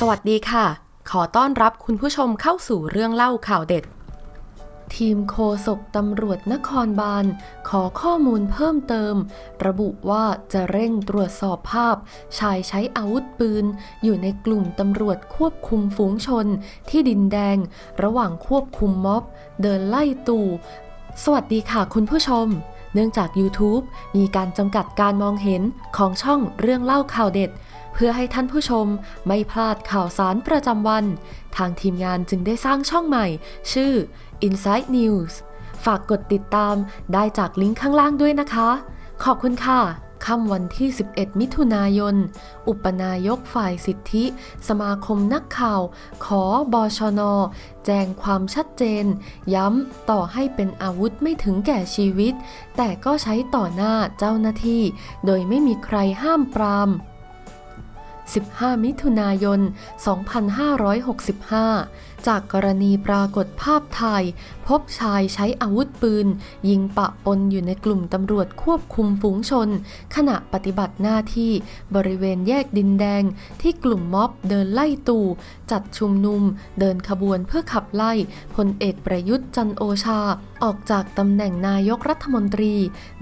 สวัสดีค่ะ ขอต้อนรับคุณผู้ชมเข้าสู่เรื่องเล่าข่าวเด็ด ทีมโคศกตำรวจนครบาล ขอข้อมูลเพิ่มเติม ระบุว่าจะเร่งตรวจสอบภาพ ชายใช้อาวุธปืน อยู่ในกลุ่มตำรวจควบคุมฝูงชน ที่ดินแดง ระหว่างควบคุมม็อบ เดินไล่ตู่ สวัสดีค่ะคุณผู้ชม เนื่องจาก YouTube มีการจำกัดการมองเห็นของช่องเรื่องเล่าข่าวเด็ด เพื่อให้ท่านผู้ชมไม่พลาดข่าวสารประจำวัน ทางทีมงานจึงได้สร้างช่องใหม่ ชื่อ Inside News ฝากกดติดตามได้จากลิงก์ข้างล่างด้วยนะคะ ขอบคุณค่ะ ค่ำวันที่ 11 มิถุนายน อุปนายกฝ่ายสิทธิ สมาคมนักข่าว ขอบอชน แจ้งความชัดเจน ย้ำต่อให้เป็นอาวุธไม่ถึงแก่ชีวิต แต่ก็ใช้ต่อหน้าเจ้าหน้าที่ โดยไม่มีใครห้ามปราม 15 มิถุนายน 2565 จากกรณีปรากฏภาพถ่าย พบชายใช้อาวุธปืน ยิงปะปนอยู่ในกลุ่มตำรวจควบคุมฝูงชน ขณะปฏิบัติหน้าที่บริเวณแยกดินแดง ที่กลุ่มม็อบเดินไล่ตู่ จัดชุมนุม เดินขบวนเพื่อขับไล่พลเอกประยุทธ์จันโอชา ออกจากตำแหน่งนายกรัฐมนตรี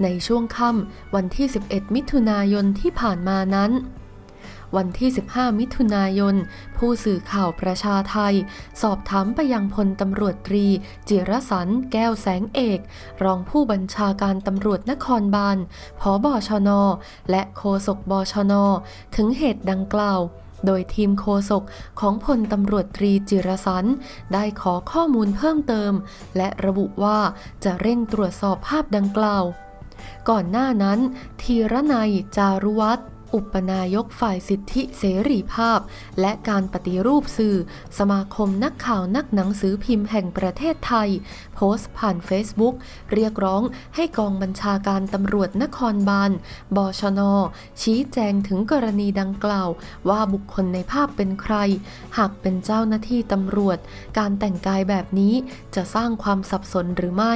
ในช่วงค่ำวันที่ 11 มิถุนายนที่ผ่านมานั้น วันที่ 15 มิถุนายน ผู้สื่อข่าวประชาไทย สอบถามไปยังพลตำรวจตรี จิรสัน แก้วแสงเอก รองผู้บัญชาการตำรวจนครบาลผอบอชน และโฆษกบชน ถึงเหตุดังกล่าวโดยทีมโฆษกของพลตำรวจตรีจิรสัน ได้ขอข้อมูลเพิ่มเติม และระบุว่าจะเร่งตรวจสอบภาพดังกล่าว ก่อนหน้านั้น ธีรนัยจารุวัฒน์ อุปนายกฝ่ายสิทธิเสรีภาพ และการปฏิรูปสื่อ สมาคมนักข่าวนักหนังสือพิมพ์แห่งประเทศไทย โพสต์ผ่าน Facebook เรียกร้องให้กองบัญชาการตำรวจนครบาลบชน ชี้แจงถึงกรณีดังกล่าว ว่าบุคคลในภาพเป็นใคร หากเป็นเจ้าหน้าที่ตำรวจ การแต่งกายแบบนี้จะสร้างความสับสนหรือไม่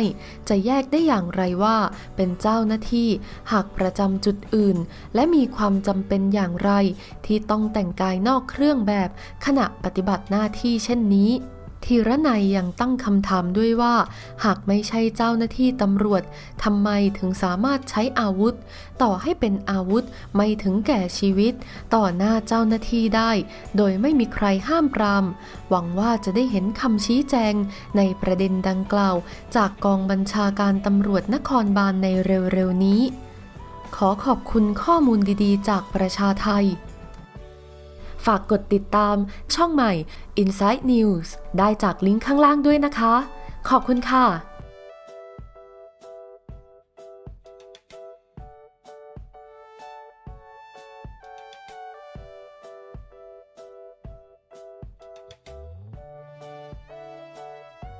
จะแยกได้อย่างไรว่า เป็นเจ้าหน้าที่ หากประจำจุดอื่น และมีความจำเป็นอย่างไร ที่ต้องแต่งกายนอกเครื่องแบบขณะปฏิบัติหน้าที่เช่นนี้ธีรนัยยังตั้งคำถามด้วยว่า หากไม่ใช่เจ้าหน้าที่ตำรวจทำไมถึงสามารถใช้อาวุธ ต่อให้เป็นอาวุธไม่ถึงแก่ชีวิต ต่อหน้าเจ้าหน้าที่ได้ โดยไม่มีใครห้ามปราม หวังว่าจะได้เห็นคำชี้แจงในประเด็นดังกล่าว จากกองบัญชาการตำรวจนครบาลในเร็วๆนี้ ขอขอบคุณข้อมูลดีๆ จากประชาไทย ฝากกดติดตามช่องใหม่ Inside News ได้จากลิงก์ข้างล่างด้วยนะคะ ขอบคุณค่ะ